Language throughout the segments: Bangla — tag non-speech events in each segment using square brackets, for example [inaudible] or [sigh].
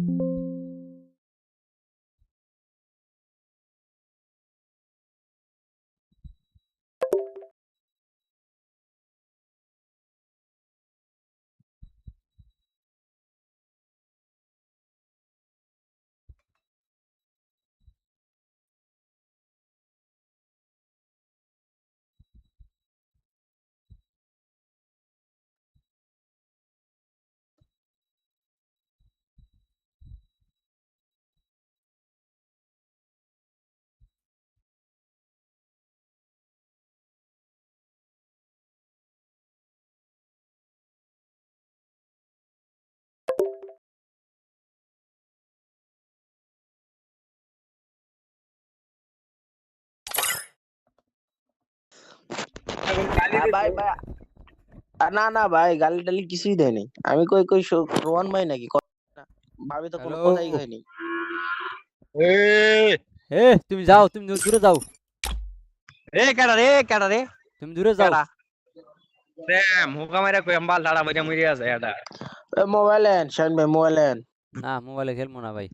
হ্যাঁ ভাই ভাই। না না ভাই গালি টালি কিছুই দেয়নি আমি কই কই রোহন ভাই নাকি? ভাবি তো কোনো কথাই এই এ। তুমি যাও তুমি দূরে যাও। এ কেডা রে কেডা রে? তুমি দূরে যাও। রে মাইরা কই আম্বাল দাড়া বইরা মরি আছে এটা মোবাইল এন শাইন ভাই মোবাইল এন না মোবাইলে খেলব না ভাই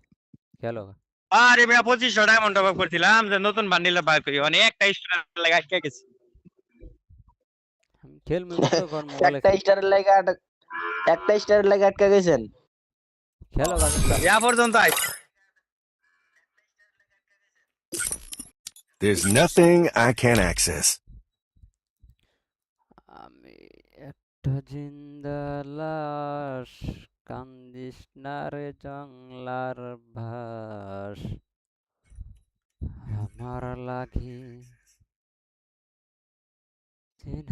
খেলো। আরে মেয়া পঁচিশশো ডায়মন্ড টপ আপ করছিলাম যে নতুন বান্ডিলে বার করি মানে একটা স্টোর লাগা আটকে গেছি। [laughs] একটা স্টারের লাগে একটা স্টারের লাগে আটকা গেছেন। খেলো ইয়া পর্যন্ত I There's nothing I can't access. আমি একটা জিন্দা লাশ কান্দিস না রে জংলার ভাস। আমার লাগি তিন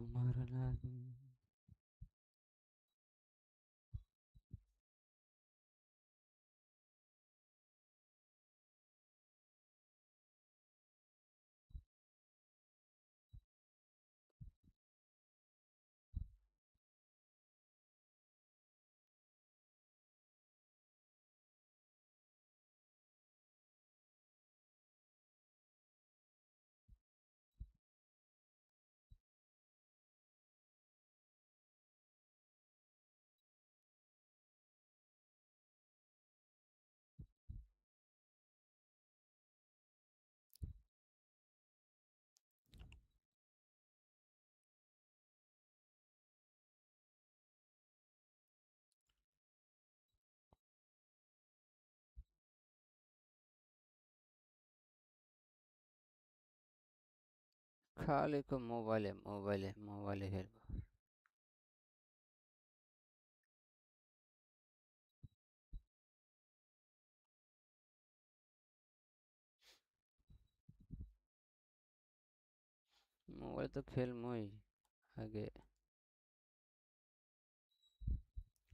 তোমার খালি মোবাইলে মোবাইলে মোবাইলে খেলব। মোবাইল তো খেলমই। আগে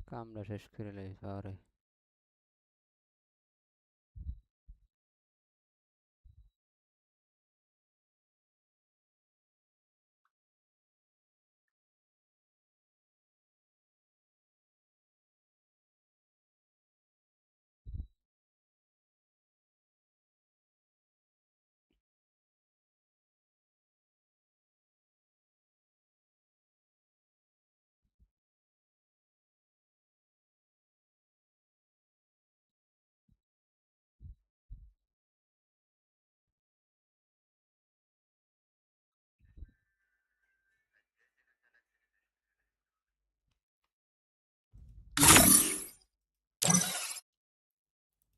কামটা শেষ করে লাই পরে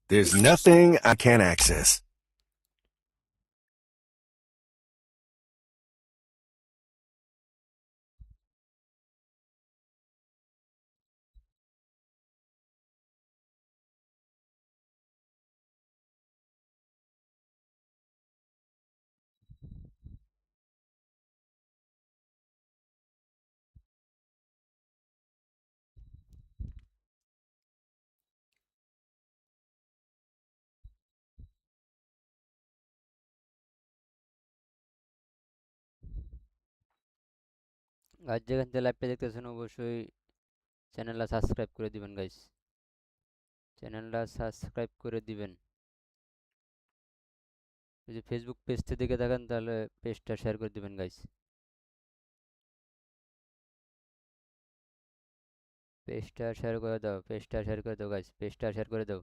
There's nothing I can't access. Guys যেখান থেকে লাইভটা দেখতেছেন অবশ্যই চ্যানেলটা সাবস্ক্রাইব করে দিবেন গাইজ চ্যানেলটা সাবস্ক্রাইব করে দিবেন। যদি ফেসবুক পেজটা দেখে থাকেন, তাহলে পেজটা শেয়ার করে দিবেন গাইজ পেজটা শেয়ার করে দাও পেজটা শেয়ার করে দাও গাইজ পেজটা শেয়ার করে দাও।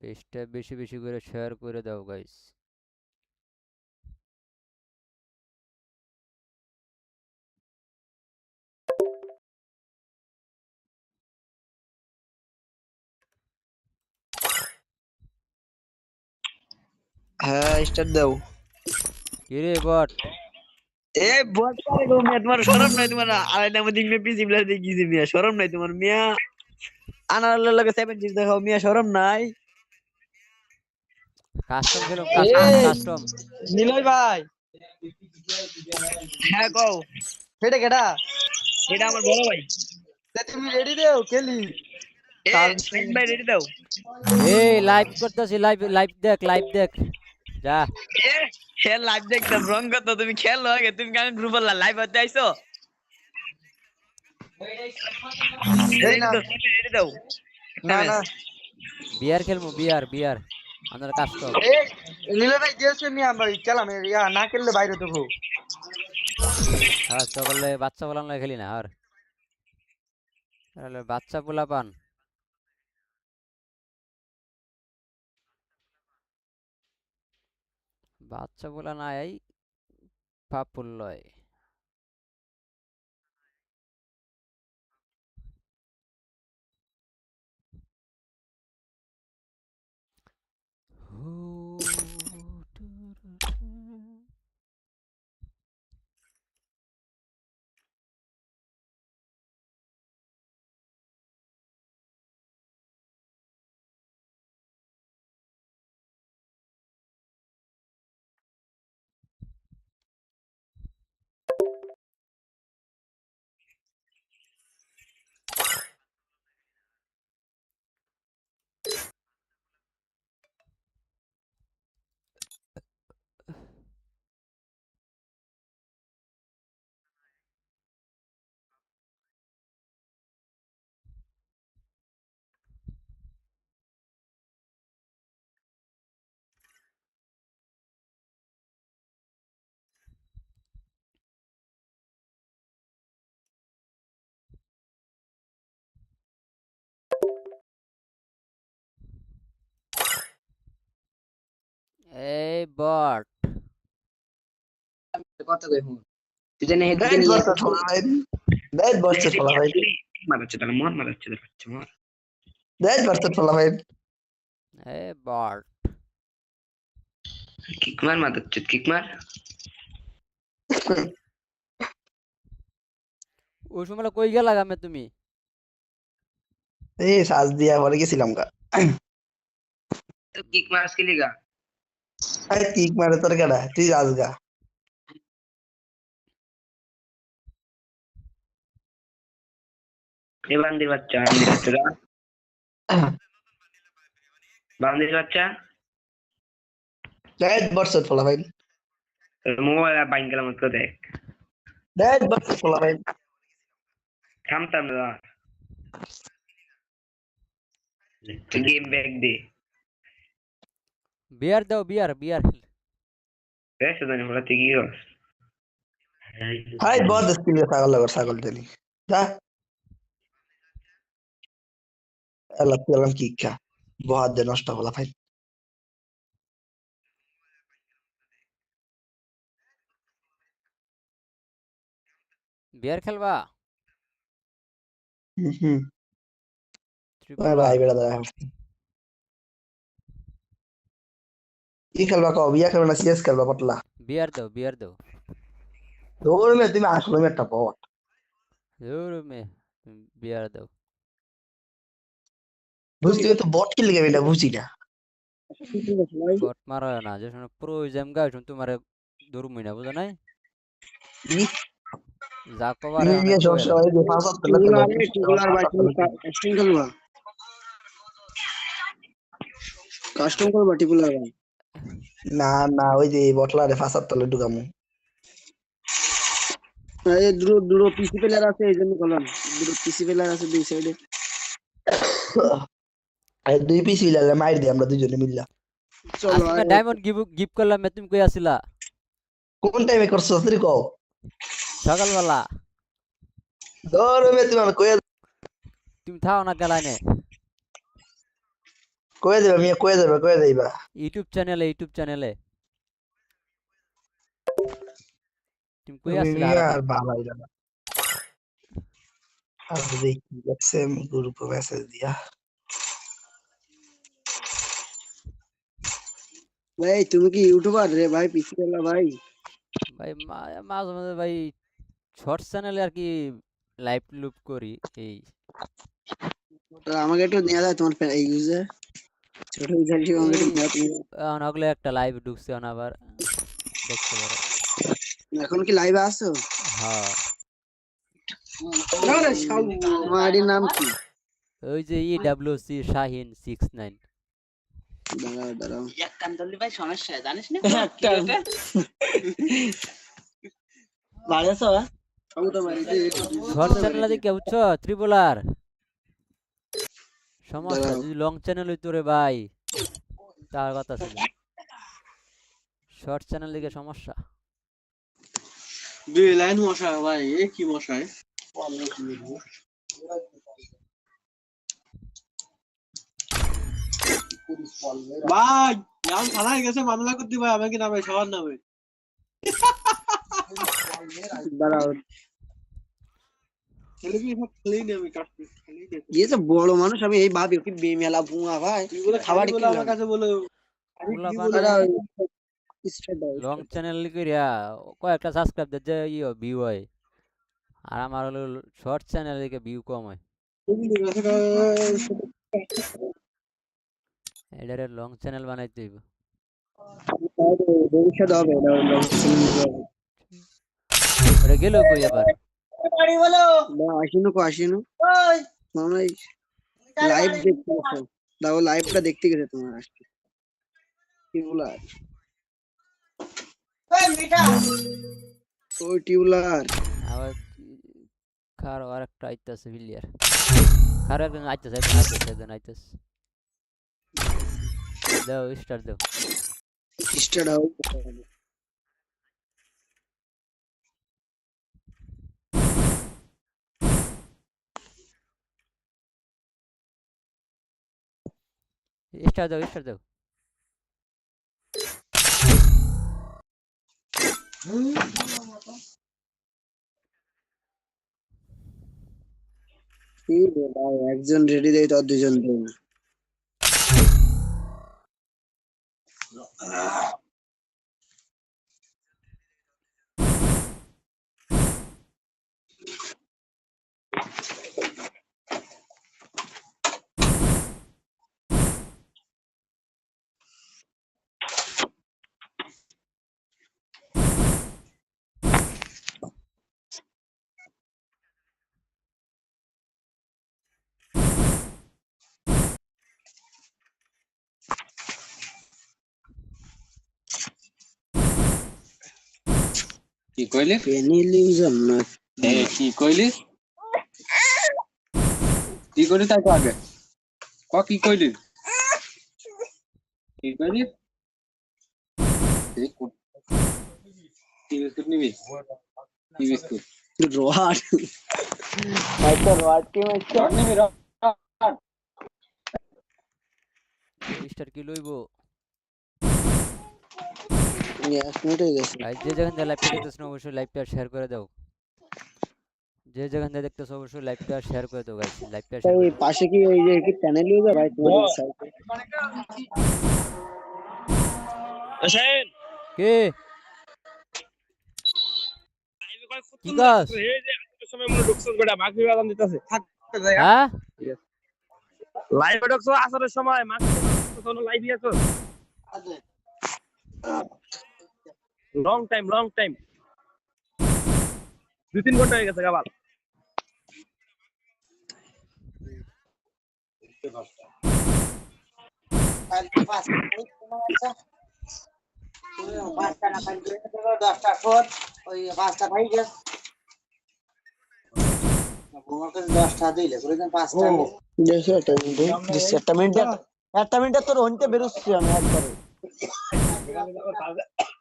পেজটা বেশি বেশি করে শেয়ার করে দাও গাইস হ্যাঁ স্টার্ট দাও। কিরে বট? এ বট করে গো মিয়া তোমার শরম নাই তোমার আড়াইটা মধ্যে ইংলিশ পিস ইংলিশ দেখিয়েছি মিয়া শরম নাই তোমার মিয়া। আনার লাগে সেভেন জিস দেখাও মিয়া শরম নাই। কাস্টম খেলো! কাস্টম নিলয় ভাই। হ্যাঁ কও। এটা কেডা? এটা আমার বড় ভাই। তা তুমি রেডি দেও খেলি এ তার- সাইন ভাই রেডি দাও। এই লাইভ করতেছি লাইভ লাইভ দেখ লাইভ দেখ। যা। এ লাইভ দেখতাম রং কত তুমি খেল আগে তুমি কেন গ্রুপ লাইভ হতে আইছো। রেডি দাও। না না। বিয়ার খেলব বিয়ার বিয়ার। আমাদের কাস্টম এই নিলয় ভাই দিয়েছে নি আমরা খেলাম ইয়া না খেললে বাইরে তো খুব হ্যাঁ সকালে বাচ্চা পোলান লাগে খেলি না আর? তাহলে বাচ্চা পোলা পান। বাচ্চা পোলা না এই পাপুল লয়। Oh. এই বট। কত কই হুন তুই জানি হেড দেখ বস্তা ছোলা ভাই দেখ বস্তা ছোলা ভাই মারাচ্ছে তাহলে? মারাচ্ছে দেখাচ্ছে দেখ বস্তা ছোলা ভাই এই বট। কিক মার মারাচ্ছে কিক মার ওই সময় কই গেলা গামে তুমি? এই সাজ দিয়া পরে গেছিলাম গা। তো কিক মারস কি අය තීක් මැඩතර කඩ ති ජාදුක එවන් දෙවච්චා දෙවච්චා බන් දෙවච්චා දැත් බර්සත් පොළවයින් මෝල පයින් කළ මුත්ක දෙක් දැත් බර්ස පොළවයින් කම්තම් දවා ගේම් බැක්දේ বিয়ার দাও বিয়ার বিয়ার হলো তুই কি করস হাই স্কিল ছাগল লগর ছাগল জানি যা এলা পেলাম কি খা বহুত দে নষ্ট হলা ভাই বিয়ার খেলবা হুম ভাই ভাই বেড়া দাঁড়া কি খেলবা কও বিয়া খেলবা না সিএস খেলবা পটলা বিয়ার দাও বিয়ার দাও দৌড় মে তুমি আসলো মে একটা পট জোর মে তুমি বিয়ার দাও বুঝতে তো বট কি লেগে এটা বুঝি না বট মারা না যে সময় প্রো জ্যাম গাই তোমার দৌড় মইনা বুঝো নাই ই? যা কবার তুমি নিয়ে সমস্যা হয় যে পাঁচ হাজার টাকা টিকুলার লাগবে। টিকুলার ভাই তুমি কাস্টম করবা কাস্টম করবা টিকুলার ভাই না না ওই যে বটলারে হাজার টাকা ঢুকামু। এই দুটো দুটো পিসি প্লেয়ার আছে এই জন্য করলাম দুটো পিসি প্লেয়ার আছে দুই সাইডে আর দুই পিস মিলালে মাইর দিই আমরা দুজনে মিললা। চলো আজকে ডায়মন্ড গিফট গিফট করলাম তুমি কই আসিলা? কোন টাইমে করছ তুই কও? সকালবেলা। ধরো মে তুমি কয়ে তুমি থাও না গেলাইনে কয়ে দেবে মিয়া কয়ে দেবে কয়ে দেবা ইউটিউব চ্যানেলে ইউটিউব চ্যানেলে। তুমি কই আসিলা? আর বাবা ইলা আর দেখি দেখছে গ্রুপে মেসেজ দিয়া। ভাই তুমি কি ইউটিউবার রে ভাই পিসি প্লেয়ার ভাই? ভাই মা- মাঝে মাঝে ভাই শর্ট চ্যানেলে আর কি লাইভ লুপ করি এই। আমাকে একটু দেয়া যায় তোমার এই ইউজার ছোট একটু লাইভ ঢুকছে অন আবার দেখতে পারো। এখন কি লাইভে আছো? হ্যাঁ। নাম কি? ওই যে E W C Shahin six nine দাঁড়াও দাঁড়াও। এক কান ধরলি ভাই সমস্যা জানিস না? [laughs] বাড়ি আছো চ্যানেল দেখে বুঝছ ত্রিপুলার। সমস্যা যদি লং চ্যানেল হইতো রে ভাই। তার কথা ছিল। শর্ট চ্যানেল দিকে সমস্যা। দুই লাইন মশা ভাই এ কি মশাই ভাই নাম থানায় গেছে মামলা করতে ভাই আমাকে নামে সবার নামে। দাঁড়াও ছেলে কি সব খেলেই নি আমি কাটতে খেলেই নি এই যে বড় মানুষ আমি এই ভাবি কি বেমেলা ভাই। আমার কাছে বলো লং চ্যানেল কয়েকটা সাবস্ক্রাইব দিতে ইয়ে ভিউ হয় আর আমার হলো শর্ট চ্যানেল দিকে ভিউ কম হয়। এটারে লং চ্যানেল বানাইতে হইব। ভবিষ্যৎ হবে এটা গেল কই আবার? আসিনু কো আসিনু মানে লাইভ দেখতে গেছে দাও লাইভটা দেখতে গেছে তোমার আজকে টিউলার ওই টিউলার আবার খার আর একটা আইতাছে বিলিয়ার খার একজন আইতাছে একজন আইতাছে একজন আইতাছে দাও স্টার্ট দাও স্টার্ট হবে স্টার্ট দাও স্টার দাও একজন রেডি দেয় তো আর দুজন দেয় কি কইলি? পেনিলিউজন না এ কি কইলি? কি কইলি তাই তো আগে? ক কি কইলি? কি কইলি? এই কো- কি বিস্কুট নিবি? কি বিস্কুট? রোহাট হয়তো রোহাট কে রড নিবি রড। স্টার কি লইব? এক মিনিট হয়ে গেছে যে যেখান থেকে লাইভটা দেখতেছ অবশ্যই লাইভটা শেয়ার করে দাও। যে যেখান থেকে দেখতেছ অবশ্যই লাইভটা শেয়ার করে দাও গাইস লাইভটা শেয়ার এই পাশে কি ওই যে কি চ্যানেল ইউজার ভাই তোমার আসেন কে? কি কাজ? সময় মনে ঢুকছস বেটা মাছ বিবাদন দিতেছে। থাক হ্যাঁ? লাইভে ঢুকছস আসরের সময় মাছ লাইভে আছো? লং টাইম লং টাইম দুই তিন ঘণ্টা হয়ে গেছে গাবাল দেখি একটা মিনিট দিচ্ছি একটা মিনিট দে। একটা মিনিটে তোর হইতে বেরোচ্ছি আমি একবারে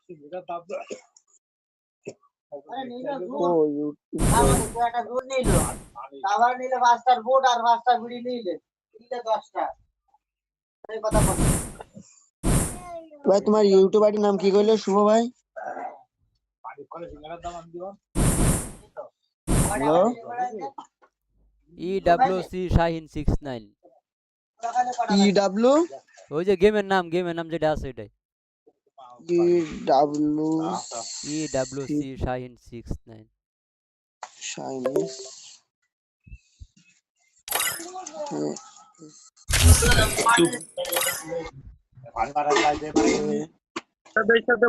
ইউটিউব ভাই তোমার ইউটিউব আইডির নাম কি কইলে শুভ ভাই? Hello E Shahin six nine E W ওই যে গেমের নাম গেমের নাম যেটা আছে ওইটাই। E W E W C Shahin six nine Chinese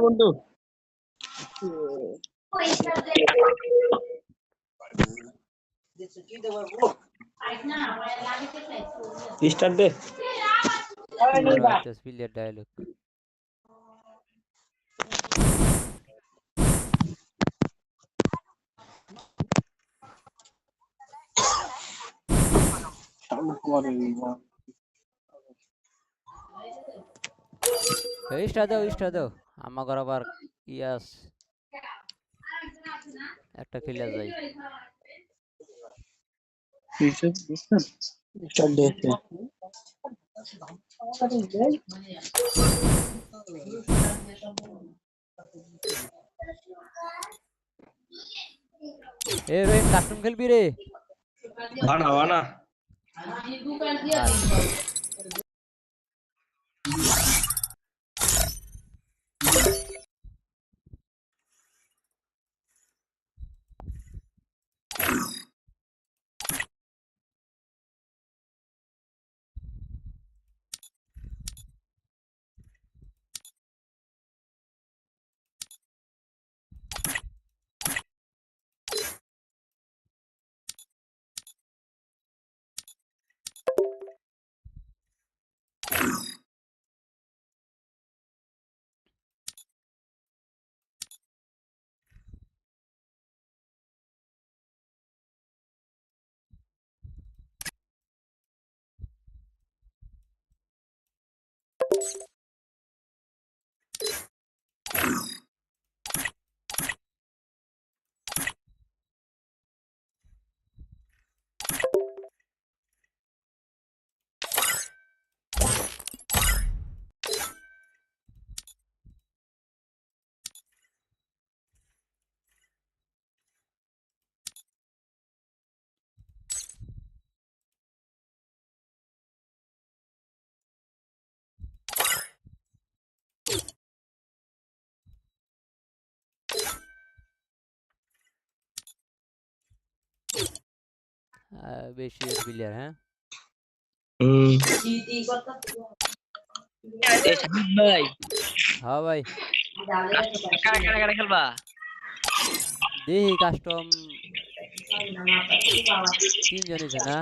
বন্ধু স্টার্ট দে প্লেয়ার ডায়লগ এই স্টার দাও স্টার দাও আমাগর আবার ইয়াস একটা খেলে যাই এ রহিম কাস্টম খেলবি রে বানা বানা Anak kan dia. Nah. বেশি প্লেয়ার হ্যাঁ? ভাই। হ্যাঁ ভাই। খেলবা দেখি কাস্টম তিনজন আছে না?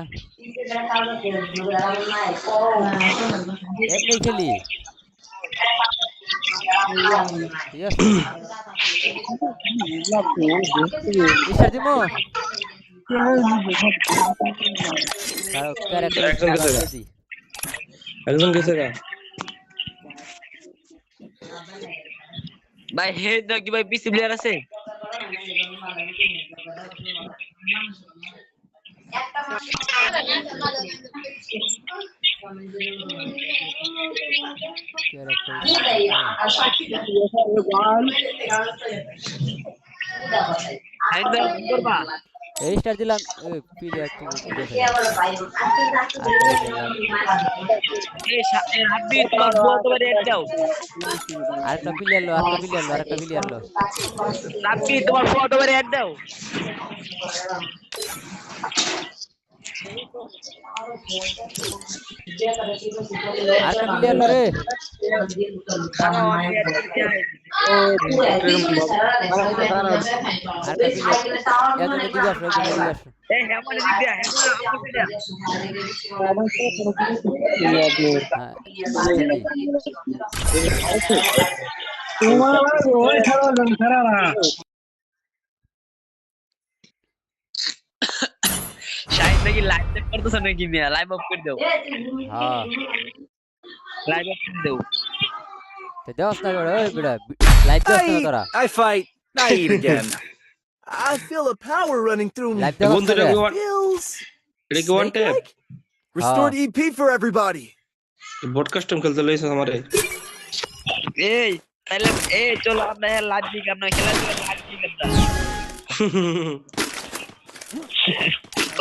এমনি খেলি? ঠিক আছে। [coughs] ইস্টার দিমো? ক্যারেক্টার দি একজন গেছে গা ভাই হে কি ভাই পিসি প্লেয়ার আছে হাইদ ভাই কি করবা এই স্টার দিলাম দাও। আরেকটা প্লেয়ার লো আরেকটা প্লেয়ার লো আরেকটা প্লেয়ার লো। হাব্বি তোমার ফটো রেড দাও। আর প্লেয়ার রে খারাপ আমি একটা চাই। আর প্লেয়ার এত দিকে আসো এদিকে দিকে আসো এই হেমনে দিক দিয়া হেমনে আমাকে দিয়া হ্যাঁ শাহিদ নাকি লাইভ চেক করতেছ নাকি মিয়া লাইভ অফ করে দাও হ্যাঁ লাইভ অফ করে দাও তো দেওস না বেড়া ওই বেড়া লাইভ দেওস না তোরা I fight. I eat again. I feel a power running through me. Live দেওস না বন্ধুরা রে। Feels এটা কি one tap. Restored EP for everybody. Bot custom খেলতে লইছ আমারে এই তাহলে এই চলো আমরা লাইভ দিক আমরা খেলা দিকে লাইভ দিক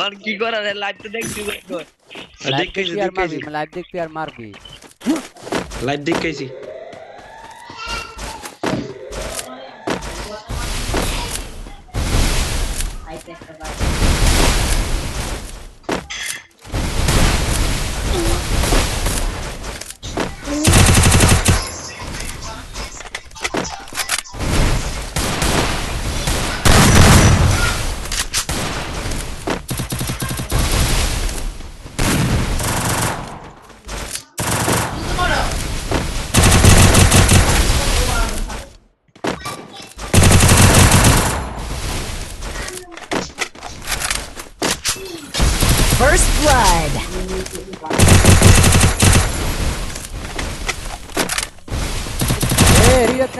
আর কি করার লাইভ তো দেখছি দেখো লাইভ দেখেছি দেখবি আর মারবি দেখেছি লাইভ দেখবি আর মারবি লাইভ দেখেছি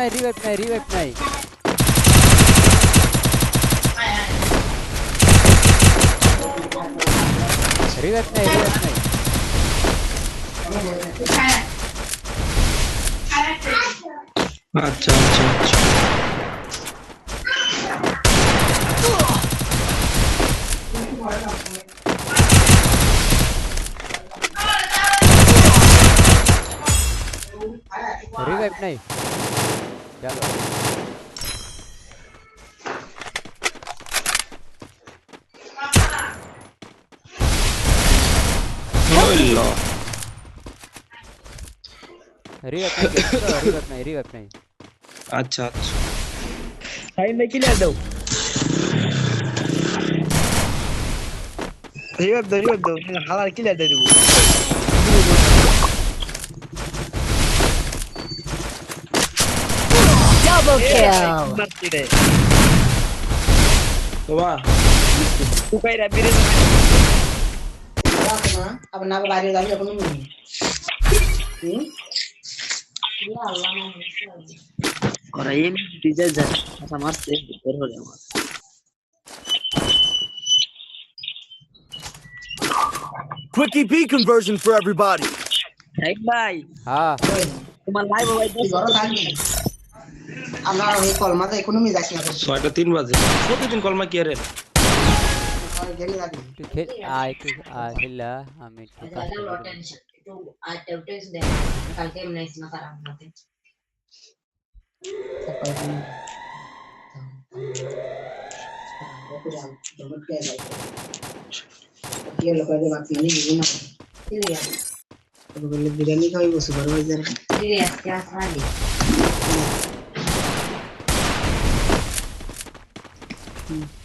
এ রিভাইভ নাই রিভাইভ নাই রিভাইভ নাই রিভাইভ চলো হইল রিভাইভ নাই রিভাইভ নাই রিভাইভ নাই আচ্ছা আচ্ছা শাহিদ ভাই ক্লিয়ার দাও রিভাইভ দাও রিভাইভ দাও হালার ক্লিয়ার দিয়ে দেবো Double Eh, kill. মারছি রে বাবা উকাইরা apa nama lari lagi aku nunggu hmm? ওরা এমনি ডিজাইন যায় আচ্ছা মারছে বের হলে আমার Quick EP conversion for everybody. হ্যাঁ তোমার লাইভ ভাই di goro tadi আমরা ওই কলমাতে ekonomi যাচ্ছি না ছয়টা তিন বাজে। প্রতিদিন কলমা কি আরে আয় আমি একটু কাজ tension itu ada udah sudah kali Mm.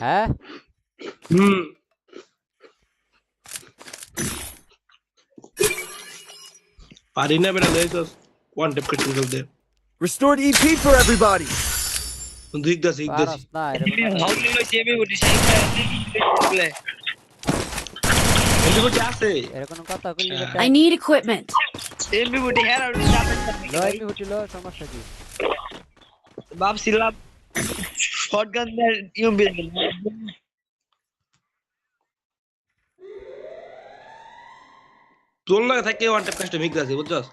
হ্যাঁ? হুম। পারি না বেটা লই ওয়ান টেপ কাটিং করতে Restored EP for everybody. দুই গাছ এক গাছ না এরকম কথা। হাউলি লইছি এমবি বুটি সাইড এদিকে কি আছে। এরকম কথা কইলি. বুটি উঠি লয় মি হটিল সমস্যা কি? ভাবছিলাম দেওয়ার নিয়ম বের তোর লাগে থাকে ওয়ান টেপ কাস্টম এক বুঝতে বুঝছস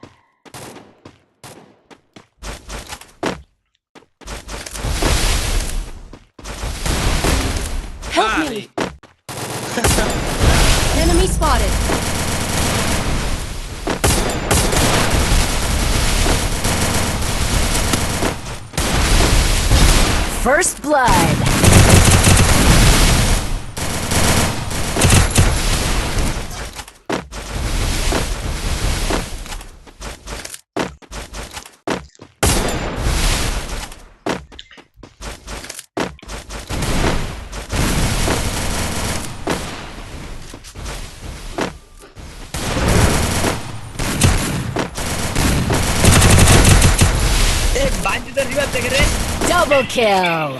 Help আরে me. Enemy spotted. First blood. এ বাঞ্জি তো রিভার দেখে রে Double kill.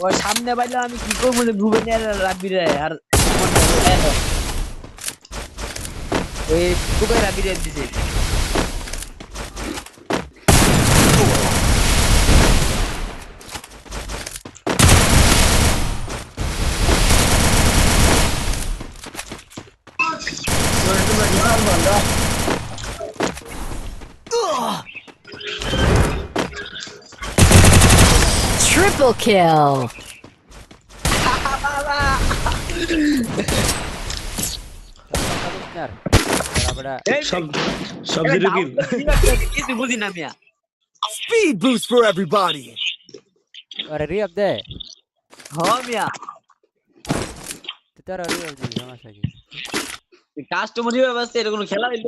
ও, সামনে বাইলে আমি কি করব ভুবেন রাবি রে, আর ওই কুকাই রাব্বি রে দিছে Triple kill. আর বড়া সব সব জিরো কিল কিছু বুঝি না মিয়া Speed boost for everybody. আরে রিয়াব দে হ মিয়া তুই তোর রিয়াব দিবি সমস্যা কি কাস্টমার ব্যবস্থা এরকম এর কোনো খেলা হইল।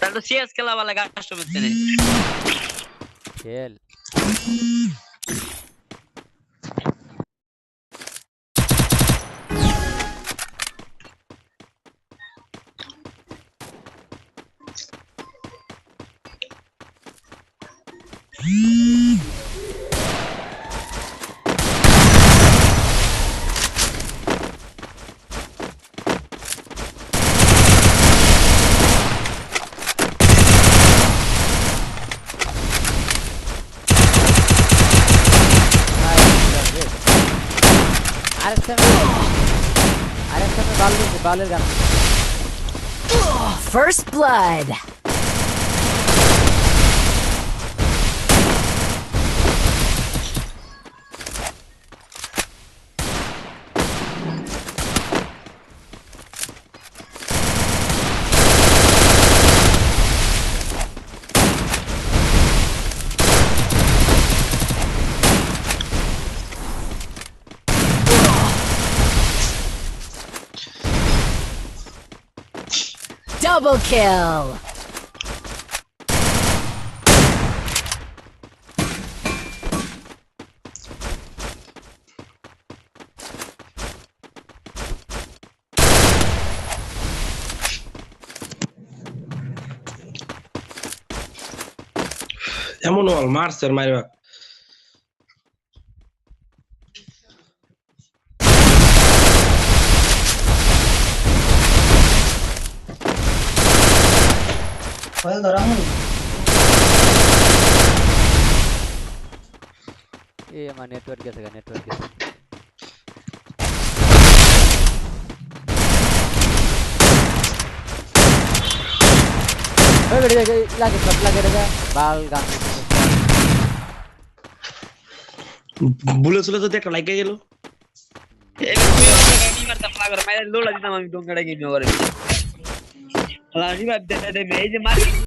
তাহলে তো সিএস খেলা বলে কাস্টমার খেল। বালের গান First blood. Double kill. এমন ওয়াল মারছে আর মারবা ফল ধরা হুন এই আমার নেটওয়ার্ক গেছে নেটওয়ার্ক গেছে ওই বেড়ে যায় লাগে সব লাগে রে বাল গান বুলে চলে যদি একটা লাগে গেল এ তুমি আমি মারতাম লাগর মাইরে লোলা দিতাম আমি ডোঙ্গাটা গেমি করে রিভার দে দে এই যে মারি